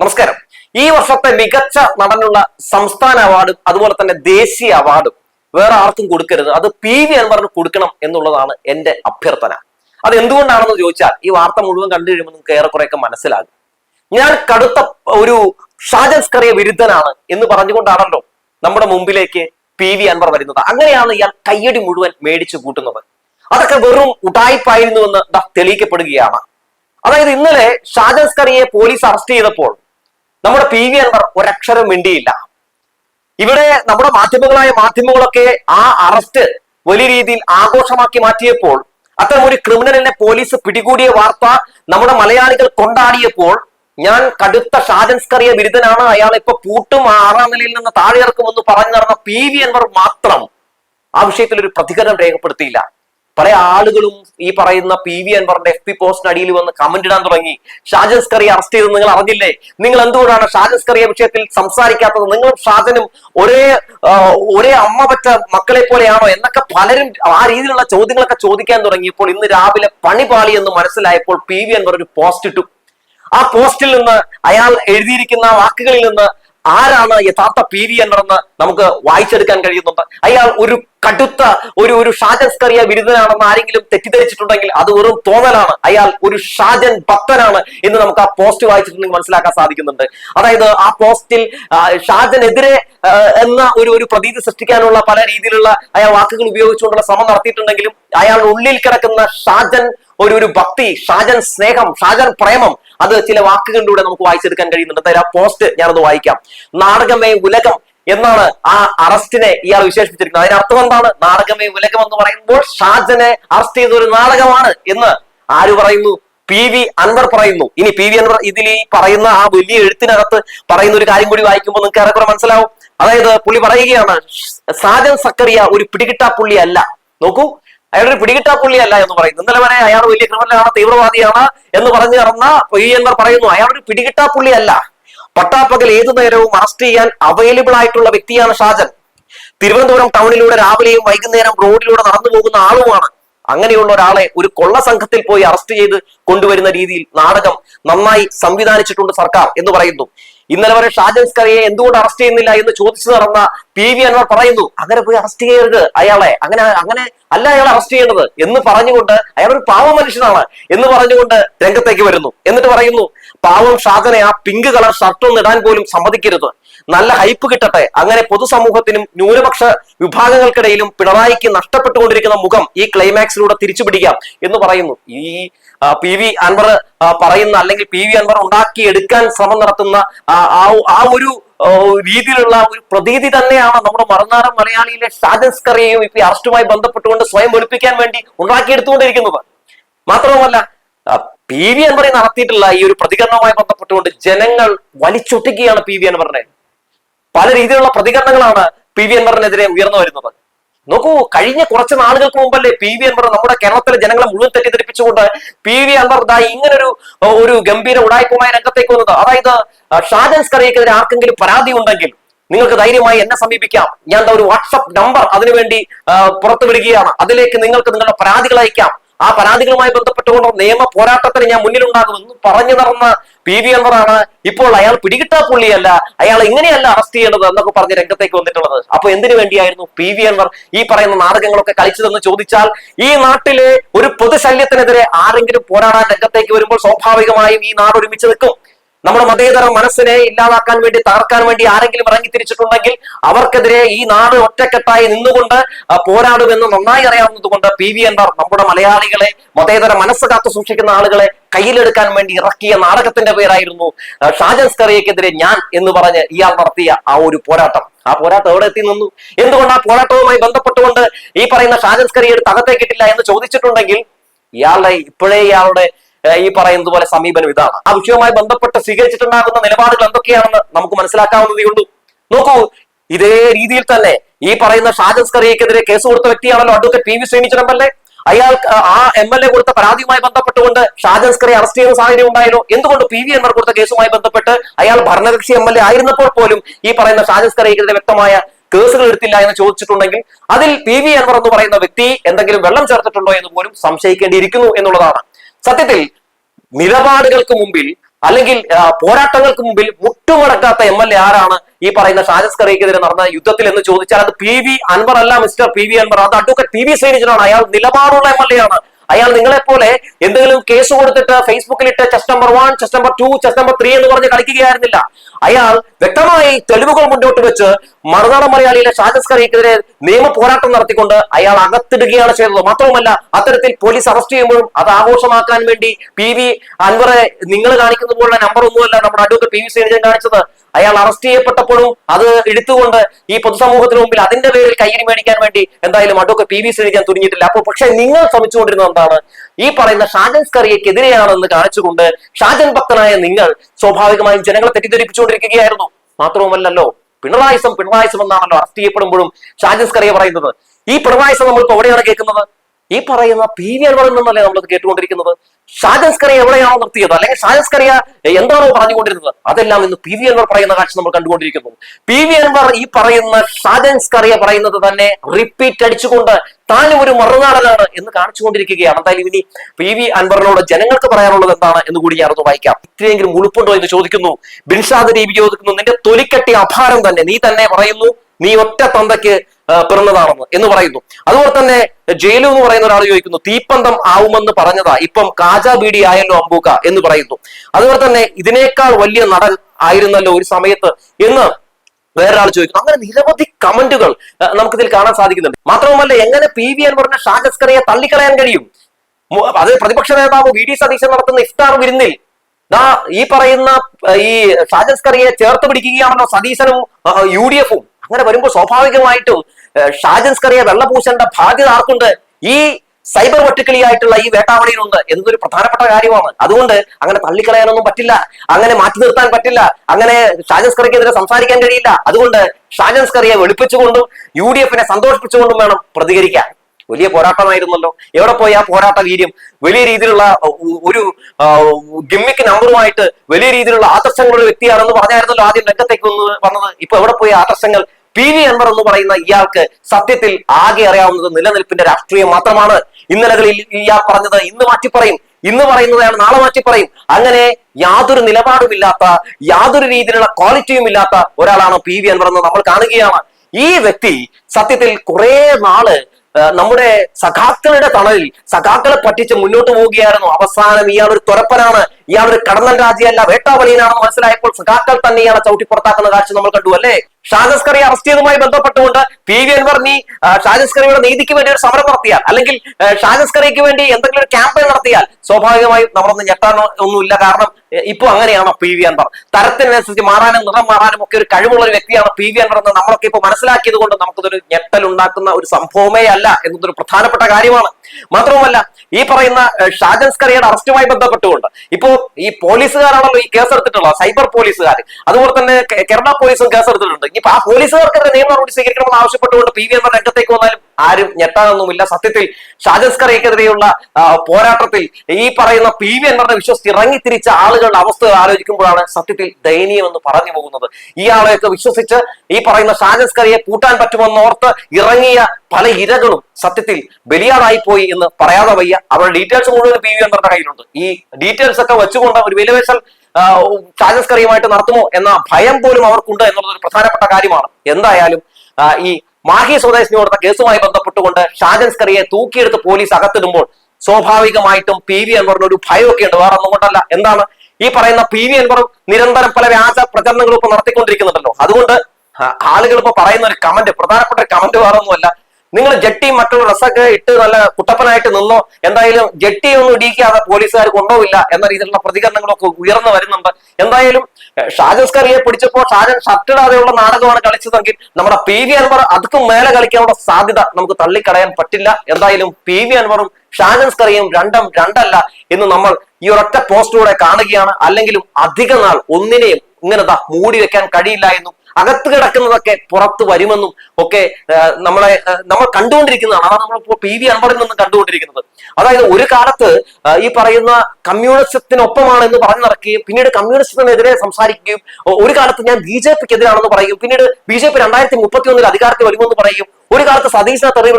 നമസ്കാരം. ഈ വർഷത്തെ മികച്ച നടനുള്ള സംസ്ഥാന അവാർഡും അതുപോലെ തന്നെ ദേശീയ അവാർഡും വേറെ ആർക്കും കൊടുക്കരുത്. അത് പി വി അൻവറിന് കൊടുക്കണം എന്നുള്ളതാണ് എന്റെ അഭ്യർത്ഥന. അത് എന്തുകൊണ്ടാണെന്ന് ചോദിച്ചാൽ ഈ വാർത്ത മുഴുവൻ കണ്ടു കഴിയുമ്പോൾ നിങ്ങൾക്ക് ഏറെക്കുറെയൊക്കെ മനസ്സിലാകും. ഞാൻ കടുത്ത ഒരു ഷാജൻസ്കറിയ വിരുദ്ധനാണ് എന്ന് പറഞ്ഞുകൊണ്ടാണല്ലോ നമ്മുടെ മുമ്പിലേക്ക് പി വി അൻവർ വരുന്നത്. അങ്ങനെയാണ് ഇയാൾ കയ്യടി മുഴുവൻ മേടിച്ചു കൂട്ടുന്നത്. അതൊക്കെ വെറും ഉടായ്പായിരുന്നുവെന്ന് തെളിയിക്കപ്പെടുകയാണ്. അതായത് ഇന്നലെ ഷാജൻസ്കറിയെ പോലീസ് അറസ്റ്റ് ചെയ്തപ്പോൾ നമ്മുടെ പി വി അൻവർ ഒരക്ഷരം മിണ്ടിയില്ല. ഇവിടെ നമ്മുടെ മാധ്യമങ്ങളായ മാധ്യമങ്ങളൊക്കെ ആ അറസ്റ്റ് വലിയ രീതിയിൽ ആഘോഷമാക്കി മാറ്റിയപ്പോൾ അത്തരം ഒരു ക്രിമിനലിനെ പോലീസ് പിടികൂടിയ വാർത്ത നമ്മുടെ മലയാളികൾ കൊണ്ടാടിയപ്പോൾ ഞാൻ കടുത്ത ഷാജൻസ്കറിയ ബിരുദനാണ് അയാൾ ഇപ്പൊ പൂട്ടും ആറാം നിലയിൽ നിന്ന് താഴെ ഇറക്കുമെന്ന് പറഞ്ഞു നടന്ന പി വി അൻവർ മാത്രം ആ വിഷയത്തിൽ ഒരു പ്രതികരണം രേഖപ്പെടുത്തിയില്ല. പല ആളുകളും ഈ പറയുന്ന പി വി അൻവറിന്റെ എഫ് പി പോസ്റ്റിന് അടിയിൽ വന്ന് കമന്റ് ഇടാൻ തുടങ്ങി. ഷാജൻസ് കറിയെ അറസ്റ്റ് ചെയ്ത് നിങ്ങൾ അറിഞ്ഞില്ലേ? നിങ്ങൾ എന്തുകൊണ്ടാണ് ഷാജൻസ് കറിയ വിഷയത്തിൽ സംസാരിക്കാത്തത്? നിങ്ങളും ഷാജനും ഒരേ ഒരേ അമ്മ പറ്റ മക്കളെ പോലെയാണോ എന്നൊക്കെ പലരും ആ രീതിയിലുള്ള ചോദ്യങ്ങളൊക്കെ ചോദിക്കാൻ തുടങ്ങിയപ്പോൾ ഇന്ന് രാവിലെ പണി പാളി എന്ന് മനസ്സിലായപ്പോൾ പി വി അൻവർ ഒരു പോസ്റ്റ് ഇട്ടു. ആ പോസ്റ്റിൽ നിന്ന് അയാൾ എഴുതിയിരിക്കുന്ന വാക്കുകളിൽ നിന്ന് ആരാണ് യഥാർത്ഥ പി വി എന്ന് നമുക്ക് വായിച്ചെടുക്കാൻ കഴിയുന്നുണ്ട്? അയാൾ ഒരു കടുത്ത ഒരു ഒരു ഷാജൻ സ്കറിയ ബിരുദനാണെന്ന് ആരെങ്കിലും തെറ്റിദ്ധരിച്ചിട്ടുണ്ടെങ്കിൽ അത് വെറും തോന്നലാണ്. അയാൾ ഒരു ഷാജൻ ഭക്തനാണ് എന്ന് നമുക്ക് ആ പോസ്റ്റ് വായിച്ചിട്ടുണ്ടെങ്കിൽ മനസ്സിലാക്കാൻ സാധിക്കുന്നുണ്ട്. അതായത് ആ പോസ്റ്റിൽ ഷാജനെതിരെ എന്ന ഒരു ഒരു പ്രതീതി സൃഷ്ടിക്കാനുള്ള പല രീതിയിലുള്ള അയാൾ വാക്കുകൾ ഉപയോഗിച്ചുകൊണ്ടുള്ള ശ്രമം നടത്തിയിട്ടുണ്ടെങ്കിലും അയാൾ ഉള്ളിൽ കിടക്കുന്ന ഷാജൻ ഒരു ഒരു ഭക്തി ഷാജൻ സ്നേഹം ഷാജൻ പ്രേമം. അത് ചില വാക്കുകളിലൂടെ നമുക്ക് വായിച്ചെടുക്കാൻ കഴിയുന്നുണ്ട്. എന്തായാലും ആ പോസ്റ്റ് ഞാനത് വായിക്കാം. നാടകമേ ഉലകം എന്നാണ് ആ അറസ്റ്റിനെ ഇയാൾ വിശേഷിപ്പിച്ചിരിക്കുന്നത്. അതിന്റെ അർത്ഥം എന്താണ്? നാടകമേ ഉലകം എന്ന് പറയുമ്പോൾ ഷാജനെ അറസ്റ്റ് ചെയ്ത ഒരു നാടകമാണ് എന്ന് ആര് പറയുന്നു? പി വി അൻവർ പറയുന്നു. ഇനി പി വി അൻവർ ഇതിൽ ഈ പറയുന്ന ആ വലിയ എഴുത്തിനകത്ത് പറയുന്ന ഒരു കാര്യം കൂടി വായിക്കുമ്പോൾ നിങ്ങൾക്ക് ഏറെക്കുറെ മനസ്സിലാവും. അതായത് പുള്ളി പറയുകയാണ് സാജൻ സക്കറിയ ഒരു പിടികിട്ടാ പുള്ളി അല്ല നോക്കൂ അയാൾ ഒരു പിടികിട്ടാ പുള്ളിയല്ല എന്ന് പറയുന്നു. ഇന്നലെ വരെ അയാൾ വലിയ ക്രിമിനലാണ് തീവ്രവാദിയാണ് എന്ന് പറഞ്ഞു നടന്ന പി വി പറയുന്നു അയാൾ ഒരു പിടികിട്ടാ പുള്ളിയല്ല. പട്ടാപ്പകൽ ഏതു നേരവും അറസ്റ്റ് ചെയ്യാൻ അവൈലബിൾ ആയിട്ടുള്ള വ്യക്തിയാണ് ഷാജൻ. തിരുവനന്തപുരം ടൗണിലൂടെ രാവിലെയും വൈകുന്നേരം റോഡിലൂടെ നടന്നു പോകുന്ന ആളുമാണ്. അങ്ങനെയുള്ള ഒരാളെ ഒരു കൊള്ള സംഘത്തിൽ പോയി അറസ്റ്റ് ചെയ്ത് കൊണ്ടുവരുന്ന രീതിയിൽ നാടകം നന്നായി സംവിധാനിച്ചിട്ടുണ്ട് സർക്കാർ എന്ന് പറയുന്നു. ഇന്നലെ വരെ ഷാജൻ കറിയെ എന്തുകൊണ്ട് അറസ്റ്റ് ചെയ്യുന്നില്ല എന്ന് ചോദിച്ചു നടന്ന പി വി അൻവർ പറയുന്നു അങ്ങനെ പോയി അറസ്റ്റ് ചെയ്യരുത് അയാളെ. അങ്ങനെ അങ്ങനെ അല്ല അയാളെ അറസ്റ്റ് ചെയ്യേണ്ടത് എന്ന് പറഞ്ഞുകൊണ്ട് അയാൾ ഒരു പാവ മനുഷ്യനാണ് എന്ന് പറഞ്ഞുകൊണ്ട് രംഗത്തേക്ക് വരുന്നു. എന്നിട്ട് പറയുന്നു പാവം ഷാജനെ ആ പിങ്ക് കളർ ഷർട്ട് ഒന്ന് ഇടാൻ പോലും സമ്മതിക്കരുത്. നല്ല ഹൈപ്പ് കിട്ടട്ടെ. അങ്ങനെ പൊതുസമൂഹത്തിനും ന്യൂനപക്ഷ വിഭാഗങ്ങൾക്കിടയിലും പിണറായിക്ക് നഷ്ടപ്പെട്ടുകൊണ്ടിരിക്കുന്ന മുഖം ഈ ക്ലൈമാക്സിലൂടെ തിരിച്ചുപിടിക്കാം എന്ന് പറയുന്നു. ഈ പി വി അൻവർ പറയുന്ന അല്ലെങ്കിൽ പി വി അൻവർ ഉണ്ടാക്കിയെടുക്കാൻ ശ്രമം നടത്തുന്ന ആ, ഒരു രീതിയിലുള്ള ഒരു പ്രതീതി തന്നെയാണ് നമ്മുടെ മറുനാടൻ മലയാളിയിലെ ഷാജൻസ്കറിയെയും ഇപ്പൊ അറസ്റ്റുമായി ബന്ധപ്പെട്ടുകൊണ്ട് സ്വയം വെളുപ്പിക്കാൻ വേണ്ടി ഉണ്ടാക്കിയെടുത്തുകൊണ്ടിരിക്കുന്നത്. മാത്രവുമല്ല പി വി അൻവർ നടത്തിയിട്ടുള്ള ഈ ഒരു പ്രതികരണവുമായി ബന്ധപ്പെട്ടുകൊണ്ട് ജനങ്ങൾ വലിച്ചൊട്ടിക്കുകയാണ് പി വി അൻവറിനെ. പല രീതിയിലുള്ള പ്രതികരണങ്ങളാണ് പി വി അൻവറിനെതിരെ ഉയർന്നു വരുന്നത്. നോക്കൂ കഴിഞ്ഞ കുറച്ച് നാളുകൾക്ക് മുമ്പല്ലേ പി വി അൻവർ നമ്മുടെ കേരളത്തിലെ ജനങ്ങളെ മുഴുവൻ തെറ്റിദ്ധരിപ്പിച്ചുകൊണ്ട് പി വി അൻവർ ദാ ഇങ്ങനൊരു ഒരു ഗംഭീര ഉടായ്പമായ രംഗത്തേക്ക് വന്നത്. അതായത് ഷാജൻസ് കറിയക്കെതിരെ ആർക്കെങ്കിലും പരാതി ഉണ്ടെങ്കിൽ നിങ്ങൾക്ക് ധൈര്യമായി എന്നെ സമീപിക്കാം. ഞാൻ ഒരു വാട്സപ്പ് നമ്പർ അതിനുവേണ്ടി പുറത്തുവിടുകയാണ്. അതിലേക്ക് നിങ്ങൾക്ക് നിങ്ങളുടെ പരാതികൾ അയക്കാം. ആ പരാതികളുമായി ബന്ധപ്പെട്ടുകൊണ്ട് നിയമ പോരാട്ടത്തിന് ഞാൻ മുന്നിലുണ്ടാകുമെന്ന് പറഞ്ഞു നടന്ന പി വി അൻവറാണ് ഇപ്പോൾ അയാൾ പിടികിട്ടാ പുള്ളിയല്ല. അയാൾ ഇങ്ങനെയല്ല അറസ്റ്റ് ചെയ്യേണ്ടത് എന്നൊക്കെ പറഞ്ഞ് രംഗത്തേക്ക് വന്നിട്ടുള്ളത്. അപ്പൊ എന്തിനു വേണ്ടിയായിരുന്നു പി വി അൻവർ ഈ പറയുന്ന നാടകങ്ങളൊക്കെ കളിച്ചതെന്ന് ചോദിച്ചാൽ ഈ നാട്ടിലെ ഒരു പൊതുശല്യത്തിനെതിരെ ആരെങ്കിലും പോരാടാൻ രംഗത്തേക്ക് വരുമ്പോൾ സ്വാഭാവികമായും ഈ നാട് ഒരുമിച്ച് നിൽക്കും. നമ്മുടെ മതേതര മനസ്സിനെ ഇല്ലാതാക്കാൻ വേണ്ടി തകർക്കാൻ വേണ്ടി ആരെങ്കിലും ഇറങ്ങി തിരിച്ചിട്ടുണ്ടെങ്കിൽ അവർക്കെതിരെ ഈ നാട് ഒറ്റക്കെട്ടായി നിന്നുകൊണ്ട് പോരാടുമെന്ന് നന്നായി അറിയാവുന്നതുകൊണ്ട് പി വി എൻആർ നമ്മുടെ മലയാളികളെ മതേതര മനസ്സ് കാത്തു സൂക്ഷിക്കുന്ന ആളുകളെ കയ്യിലെടുക്കാൻ വേണ്ടി ഇറക്കിയ നാടകത്തിന്റെ പേരായിരുന്നു ഷാജൻ സ്കറിയക്കെതിരെ ഞാൻ എന്ന് പറഞ്ഞ് ഇയാൾ നടത്തിയ ആ ഒരു പോരാട്ടം. ആ പോരാട്ടം എവിടെ എത്തി നിന്നു? എന്തുകൊണ്ട് ആ പോരാട്ടവുമായി ബന്ധപ്പെട്ടുകൊണ്ട് ഈ പറയുന്ന ഷാജൻ സ്കറിയെ അകത്തേക്കിട്ടില്ല എന്ന് ചോദിച്ചിട്ടുണ്ടെങ്കിൽ ഇയാളുടെ ഇപ്പോഴേ ഇയാളുടെ ഈ പറയുന്നത് പോലെ സമീപനം ഇതാണ്. ആ വിഷയവുമായി ബന്ധപ്പെട്ട് സ്വീകരിച്ചിട്ടുണ്ടാകുന്ന നിലപാടുകൾ എന്തൊക്കെയാണെന്ന് നമുക്ക് മനസ്സിലാക്കാവുന്നതേ ഉള്ളൂ. നോക്കൂ ഇതേ രീതിയിൽ തന്നെ ഈ പറയുന്ന ഷാജൻ സ്കറിയക്കെതിരെ കേസ് കൊടുത്ത വ്യക്തിയാണല്ലോ അഡ്വക്കേറ്റ് പി വി ശ്രീനിച്ചനമ്പല്ലേ? അയാൾ ആ എം എൽ എ കൊടുത്ത പരാതിയുമായി ബന്ധപ്പെട്ടുകൊണ്ട് ഷാജൻ സ്കറി അറസ്റ്റ് ചെയ്യുന്ന സാഹചര്യം ഉണ്ടായാലോ എന്തുകൊണ്ട് പി വി എൻവർ കൊടുത്ത കേസുമായി ബന്ധപ്പെട്ട് അയാൾ ഭരണകക്ഷി എം എൽ എ ആയിരുന്നപ്പോൾ പോലും ഈ പറയുന്ന ഷാജൻ സ്കറിയക്കെതിരെ വ്യക്തമായ കേസുകൾ എടുത്തില്ല എന്ന് ചോദിച്ചിട്ടുണ്ടെങ്കിൽ അതിൽ പി വി അൻവർ എന്ന് പറയുന്ന വ്യക്തി എന്തെങ്കിലും വെള്ളം ചേർത്തിട്ടുണ്ടോ എന്ന് പോലും സംശയിക്കേണ്ടിയിരിക്കുന്നു എന്നുള്ളതാണ്. സത്യത്തിൽ നിലപാടുകൾക്ക് മുമ്പിൽ അല്ലെങ്കിൽ പോരാട്ടങ്ങൾക്ക് മുമ്പിൽ മുട്ടുമടക്കാത്ത എം എൽ എ ആരാണ് ഈ പറയുന്ന ഷാജസ് കറിക്കെതിരെ നടന്ന യുദ്ധത്തിൽ എന്ന് ചോദിച്ചാൽ അത് പി വി അൻവർ അല്ല മിസ്റ്റർ പി വി അൻവർ. അത് അഡ്വക്കേറ്റ് പി വി സൈനിജനാണ് അയാൾ നിലപാടുള്ള എം എൽ എ ആണ്. അയാൾ നിങ്ങളെ പോലെ എന്തെങ്കിലും കേസ് കൊടുത്തിട്ട് ഫേസ്ബുക്കിൽ ഇട്ട് chest number one chest number two chest number three എന്ന് പറഞ്ഞ് കളിക്കുകയായിരുന്നില്ല. അയാൾ വ്യക്തമായി തെളിവുകൾ മുന്നോട്ട് വെച്ച് മറുനാടൻ മലയാളിയിലെ ഷാജസ് കറിക്കെതിരെ നിയമ പോരാട്ടം നടത്തിക്കൊണ്ട് അയാൾ അകത്തിടുകയാണ് ചെയ്തത്. മാത്രവുമല്ല അത്തരത്തിൽ പോലീസ് അറസ്റ്റ് ചെയ്യുമ്പോഴും അത് ആഘോഷമാക്കാൻ വേണ്ടി പി വി അൻവറെ നിങ്ങൾ കാണിക്കുന്ന പോലുള്ള നമ്പർ ഒന്നുമല്ല നമ്മുടെ അഡ്വക്കേറ്റ് പി വി ശ്രീനിജൻ കാണിച്ചത്. അയാൾ അറസ്റ്റ് ചെയ്യപ്പെട്ടപ്പോഴും അത് എടുത്തുകൊണ്ട് ഈ പൊതുസമൂഹത്തിന് മുമ്പിൽ അതിന്റെ പേരിൽ കയ്യിൽ മേടിക്കാൻ വേണ്ടി എന്തായാലും അഡ്വക്കേറ്റ് പി വി ശ്രീജാൻ തുനിഞ്ഞിട്ടില്ല. അപ്പോൾ പക്ഷെ നിങ്ങൾ ശ്രമിച്ചുകൊണ്ടിരുന്നത് എന്താണ്? ഈ പറയുന്ന ഷാജൻ സ്കറിയക്കെതിരെയാണെന്ന് കാണിച്ചുകൊണ്ട് ഷാജൻ ഭക്തനായ നിങ്ങൾ സ്വാഭാവികമായും ജനങ്ങളെ തെറ്റിദ്ധരിപ്പിച്ചുകൊണ്ടിരിക്കുകയായിരുന്നു. മാത്രവുമല്ലല്ലോ പിണറായിസം പിണറായിസം എന്നാണല്ലോ അറസ്റ്റ് ചെയ്യപ്പെടുമ്പോഴും ഷാജൻ സ്കറിയ പറയുന്നത്. ഈ പിണറായിസം നമ്മൾ ഇപ്പൊ എവിടെയാണ് കേൾക്കുന്നത്? ഈ പറയുന്ന പി വി അൻവറിൽ നിന്നല്ലേ നമ്മൾ കേട്ടുകൊണ്ടിരിക്കുന്നത് ഷാജൻസ്കറിയ എവിടെയാണോ നിർത്തിയത്? അല്ലെങ്കിൽ ഷാജൻസ്കറിയ എന്താണോ പറഞ്ഞുകൊണ്ടിരുന്നത്? അതെല്ലാം ഇന്ന് പി വി അൻവർ പറയുന്ന കാഴ്ച നമ്മൾ കണ്ടുകൊണ്ടിരിക്കുന്നു. പി വി അൻവർ ഈ പറയുന്ന ഷാജൻസ്കറിയ പറയുന്നത് തന്നെ റിപ്പീറ്റ് അടിച്ചുകൊണ്ട് താനും ഒരു മറുനാടനാണ് എന്ന് കാണിച്ചുകൊണ്ടിരിക്കുകയാണ്. എന്തായാലും ഇനി പി വി അൻവറിനോട് ജനങ്ങൾക്ക് പറയാനുള്ളത് എന്താണ് എന്ന് കൂടി ഞാനൊന്ന് വായിക്കാം. ഇത്രയെങ്കിലും ഉളുപ്പുണ്ടോ എന്ന് ചോദിക്കുന്നു. ബിൻഷാദ് ദേവി ചോദിക്കുന്നു നിന്റെ തൊലിക്കട്ടി അഭാരം തന്നെ നീ തന്നെ പറയുന്നു നീ ഒറ്റ തന്തയ്ക്ക് പിറന്നതാണെന്ന് എന്ന് പറയുന്നു. അതുപോലെ തന്നെ ജയിലു എന്ന് പറയുന്ന ഒരാൾ ചോദിക്കുന്നു തീപ്പന്തം ആവുമെന്ന് പറഞ്ഞതാ ഇപ്പം കാജ ബീഡി ആയല്ലോ അമ്പൂക്ക എന്ന് പറയുന്നു. അതുപോലെ തന്നെ ഇതിനേക്കാൾ വലിയ നടൻ ആയിരുന്നല്ലോ ഒരു സമയത്ത് എന്ന് വേറൊരാൾ ചോദിക്കുന്നു. അങ്ങനെ നിരവധി കമന്റുകൾ നമുക്കിതിൽ കാണാൻ സാധിക്കുന്നുണ്ട്. മാത്രവുമല്ല എങ്ങനെ പി വി അൻവറിനെ ഷാജസ്കറിയെ തള്ളിക്കളയാൻ കഴിയും? അത് പ്രതിപക്ഷ നേതാവ് വി ഡി സതീശൻ നടത്തുന്ന ഇഫ്താർ വിരുന്നിൽ ദാ ഈ പറയുന്ന ഈ ഷാജസ്കറിയെ ചേർത്ത് പിടിക്കുകയാണല്ലോ സതീശനും യു ഡി എഫും. അങ്ങനെ വരുമ്പോൾ സ്വാഭാവികമായിട്ടും ഷാജൻസ്കറിയെ വെള്ളപൂശേണ്ട ബാധ്യത ആർക്കുണ്ട്? ഈ സൈബർ വെട്ടുക്കിളിയായിട്ടുള്ള ഈ വേട്ടാവളിയിലുണ്ട് എന്നതൊരു പ്രധാനപ്പെട്ട കാര്യമാണ്. അതുകൊണ്ട് അങ്ങനെ തള്ളിക്കളയാനൊന്നും പറ്റില്ല. അങ്ങനെ മാറ്റി നിർത്താൻ പറ്റില്ല. അങ്ങനെ ഷാജൻസ്കറിക്കെതിരെ സംസാരിക്കാൻ കഴിയില്ല. അതുകൊണ്ട് ഷാജൻസ്കറിയെ വെളുപ്പിച്ചുകൊണ്ടും യു ഡി എഫിനെ സന്തോഷിപ്പിച്ചുകൊണ്ടും വേണം പ്രതികരിക്കാൻ. വലിയ പോരാട്ടമായിരുന്നല്ലോ. എവിടെ പോയി ആ പോരാട്ട വീര്യം? വലിയ രീതിയിലുള്ള ഒരു ഗിമ്മിക്ക് നമ്പറുമായിട്ട് വലിയ രീതിയിലുള്ള ആദർശങ്ങളുള്ള വ്യക്തിയാണെന്ന് പറഞ്ഞായിരുന്നല്ലോ ആദ്യം രംഗത്തേക്ക് വന്ന് വന്നത്. ഇപ്പൊ എവിടെ പോയി ആദർശങ്ങൾ പി വി അൻവർ എന്ന് പറയുന്ന ഇയാൾക്ക് സത്യത്തിൽ ആകെ അറിയാവുന്നത് നിലനിൽപ്പിന്റെ രാഷ്ട്രീയം മാത്രമാണ്. ഇന്നലകളിൽ ഇയാൾ പറഞ്ഞത് ഇന്ന് മാറ്റി പറയും. ഇന്ന് പറയുന്നതാണ് നാളെ മാറ്റി പറയും. അങ്ങനെ യാതൊരു നിലപാടുമില്ലാത്ത യാതൊരു രീതിയിലുള്ള ക്വാളിറ്റിയും ഇല്ലാത്ത ഒരാളാണ് പി വി അൻവർ എന്ന് നമ്മൾ കാണുകയാണ്. ഈ വ്യക്തി സത്യത്തിൽ കുറെ നാൾ നമ്മുടെ സഖാക്കളുടെ തണലിൽ സഖാക്കളെ പറ്റിച്ച് മുന്നോട്ട് പോവുകയായിരുന്നു. അവസാനം ഇയാൾ ഒരു തുരപ്പനാണ്. ഇയാൾ ഒരു കടന്നൽ രാജ്യമല്ല വേട്ടാവളിയനാണെന്ന് മനസ്സിലായപ്പോൾ സഖാക്കൾ തന്നെ ഇയാളെ ചവിട്ടി പുറത്താക്കുന്ന കാഴ്ച നമ്മൾ കണ്ടു അല്ലേ? ഷാജസ്കറി അറസ്റ്റ് ചെയ്തതുമായി ബന്ധപ്പെട്ടുകൊണ്ട് പി വി അൻവർ നീ ഷാജസ്കറിയുടെ നീതിക്ക് വേണ്ടി ഒരു സമരം നടത്തിയാൽ അല്ലെങ്കിൽ ഷാജസ്കറിക്ക് വേണ്ടി എന്തെങ്കിലും ഒരു ക്യാമ്പയിൻ നടത്തിയാൽ സ്വാഭാവികമായും നമ്മളൊന്നും ഞെട്ടാനോ ഒന്നുമില്ല കാരണം ഇപ്പൊ അങ്ങനെയാണ് പി വി അൻവർ? തരത്തിനനുസരിച്ച് മാറാനും നിറം മാറാനും ഒക്കെ ഒരു കഴിവുള്ള ഒരു വ്യക്തിയാണ് പി വി അൻവർ എന്ന് നമ്മളൊക്കെ ഇപ്പൊ മനസ്സിലാക്കിയത് കൊണ്ട് നമുക്കതൊരു ഞെട്ടൽ ഉണ്ടാക്കുന്ന ഒരു സംഭവമേ അല്ല എന്നതൊരു പ്രധാനപ്പെട്ട കാര്യമാണ്. മാത്രവുമല്ല ഈ പറയുന്ന ഷാജൻസ്കറിയുടെ ഷാജൻ അറസ്റ്റുമായി ബന്ധപ്പെട്ടുകൊണ്ട് ഇപ്പോ ഈ പോലീസുകാരാണല്ലോ ഈ കേസ് എടുത്തിട്ടുള്ളത് സൈബർ പോലീസുകാർ അതുപോലെ തന്നെ കേരള പോലീസും കേസെടുത്തിട്ടുണ്ട്. ഇനിയിപ്പോ ആ പോലീസുകാർക്കെതിരെ നിയമ നടപടി സ്വീകരിക്കണമെന്ന് ആവശ്യപ്പെട്ടുകൊണ്ട് പി വി എന്ന രംഗത്തേക്ക് വന്നാലും ആരും ഞെട്ടാനൊന്നുമില്ല. സത്യത്തിൽ ഷാജസ്കറയ്ക്കെതിരെയുള്ള പോരാട്ടത്തിൽ ഈ പറയുന്ന പി വി എന്നറിനെ വിശ്വസിച്ച് ഇറങ്ങിത്തിരിച്ച ആളുകളുടെ അവസ്ഥ ആലോചിക്കുമ്പോഴാണ് സത്യത്തിൽ ദയനീയമെന്ന് പറഞ്ഞു പോകുന്നത്. ഇയാളെയൊക്കെ വിശ്വസിച്ച് ഈ പറയുന്ന ഷാജസ്കറിയെ പൂട്ടാൻ പറ്റുമെന്ന് ഓർത്ത് ഇറങ്ങിയ പല ഇരകളും സത്യത്തിൽ ബലിയാടായി പോയി എന്ന് പറയാതെ വയ്യ. അവരുടെ ഡീറ്റെയിൽസ് മുഴുവൻ പി വി എന്നറിന്റെ കയ്യിലുണ്ട്. ഈ ഡീറ്റെയിൽസ് ഒക്കെ വെച്ചുകൊണ്ട് ഒരു വിലപേശൽ ഷാജസ് കറിയുമായിട്ട് നടത്തുമോ എന്ന ഭയം പോലും അവർക്കുണ്ട് എന്നുള്ളത് ഒരു പ്രധാനപ്പെട്ട കാര്യമാണ്. എന്തായാലും ഈ മാഹി സ്വദേശിനി കൊടുത്ത കേസുമായി ബന്ധപ്പെട്ടുകൊണ്ട് ഷാജൻസ് കറിയെ തൂക്കിയെടുത്ത് പോലീസ് അകത്തിടുമ്പോൾ സ്വാഭാവികമായിട്ടും പി വി അൻവറിന് ഒരു ഭയമൊക്കെ ഉണ്ട്. വേറെ ഒന്നും കൊണ്ടല്ല. എന്താണ്? ഈ പറയുന്ന പി വി അൻവർ നിരന്തരം പല വ്യാജ പ്രചരണങ്ങളും ഇപ്പൊ നടത്തിക്കൊണ്ടിരിക്കുന്നുണ്ടല്ലോ. അതുകൊണ്ട് ആളുകൾ ഇപ്പൊ പറയുന്ന ഒരു കമന്റ് പ്രധാനപ്പെട്ട ഒരു കമന്റ് വേറെ ഒന്നുമല്ല നിങ്ങൾ ജട്ടി മറ്റുള്ള ഡ്രസ്സൊക്കെ ഇട്ട് നല്ല കുട്ടപ്പനായിട്ട് നിന്നോ എന്തായാലും ജട്ടി ഒന്നും ഇടിക്കാതെ പോലീസുകാർ കൊണ്ടുപോവില്ല എന്ന രീതിയിലുള്ള പ്രതികരണങ്ങളൊക്കെ ഉയർന്നു വരുന്നുണ്ട്. എന്തായാലും ഷാജസ്കറിയെ പിടിച്ചപ്പോൾ ഷാജൻ ഷർട്ടിടാതെയുള്ള നാടകമാണ് കളിച്ചതെങ്കിൽ നമ്മുടെ പി വി അൻവർ അതുക്കും മേലെ കളിക്കാനുള്ള സാധ്യത നമുക്ക് തള്ളിക്കളയാൻ പറ്റില്ല. എന്തായാലും പി വി അൻവറും ഷാജൻസ്കറിയും രണ്ടും രണ്ടല്ല എന്ന് നമ്മൾ ഈ ഒരൊറ്റ പോസ്റ്റിലൂടെ കാണുകയാണ്. അല്ലെങ്കിലും അധിക നാൾ ഒന്നിനെയും ഇങ്ങനെ മൂടി വെക്കാൻ കഴിയില്ല എന്നും അകത്ത് കിടക്കുന്നതൊക്കെ പുറത്ത് വരുമെന്നും ഒക്കെ നമ്മളെ നമ്മൾ കണ്ടുകൊണ്ടിരിക്കുന്നതാണ്. അതാണ് നമ്മൾ പി വി അൻവറിൽ നിന്ന് കണ്ടുകൊണ്ടിരിക്കുന്നത്. അതായത് ഒരു കാലത്ത് ഈ പറയുന്ന കമ്മ്യൂണിസത്തിനൊപ്പമാണ് എന്ന് പറഞ്ഞു നടക്കുകയും പിന്നീട് കമ്മ്യൂണിസത്തിനെതിരെ സംസാരിക്കുകയും ഒരു കാലത്ത് ഞാൻ ബി ജെ പിക്ക് എതിരാണെന്ന് പറയും പിന്നീട് ബി ജെ പി രണ്ടായിരത്തി മുപ്പത്തി ഒന്നിൽ അധികാരത്തിൽ വരുമെന്ന് പറയും ഒരു കാലത്ത് സതീശനെ തെറി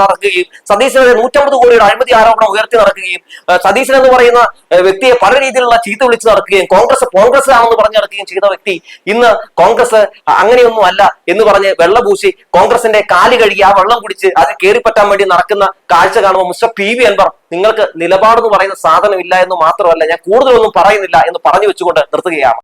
നടക്കുകയും സതീശനെ നൂറ്റമ്പത് കോടിയുടെ അഴിമതി ആരോപണം ഉയർത്തി നടക്കുകയും സതീശൻ എന്ന് പറയുന്ന വ്യക്തിയെ പല രീതിയിലുള്ള ചീത്ത വിളിച്ച് നടക്കുകയും കോൺഗ്രസ് കോൺഗ്രസ് ആണെന്ന് പറഞ്ഞു നടക്കുകയും ചെയ്ത വ്യക്തി ഇന്ന് കോൺഗ്രസ് അങ്ങനെയൊന്നും അല്ല എന്ന് പറഞ്ഞ് വെള്ളപൂശി കോൺഗ്രസിന്റെ കാൽ കഴുകി ആ വെള്ളം കുടിച്ച് അത് കയറിപ്പറ്റാൻ വേണ്ടി നടക്കുന്ന കാഴ്ച കാണുമ്പോൾ മിസ്റ്റർ പി വി അൻവർ നിങ്ങൾക്ക് നിലപാടെന്ന് പറയുന്ന സാധനമില്ല എന്ന് മാത്രമല്ല ഞാൻ കൂടുതലൊന്നും പറയുന്നില്ല എന്ന് പറഞ്ഞു വെച്ചുകൊണ്ട് നിർത്തുകയാണ്.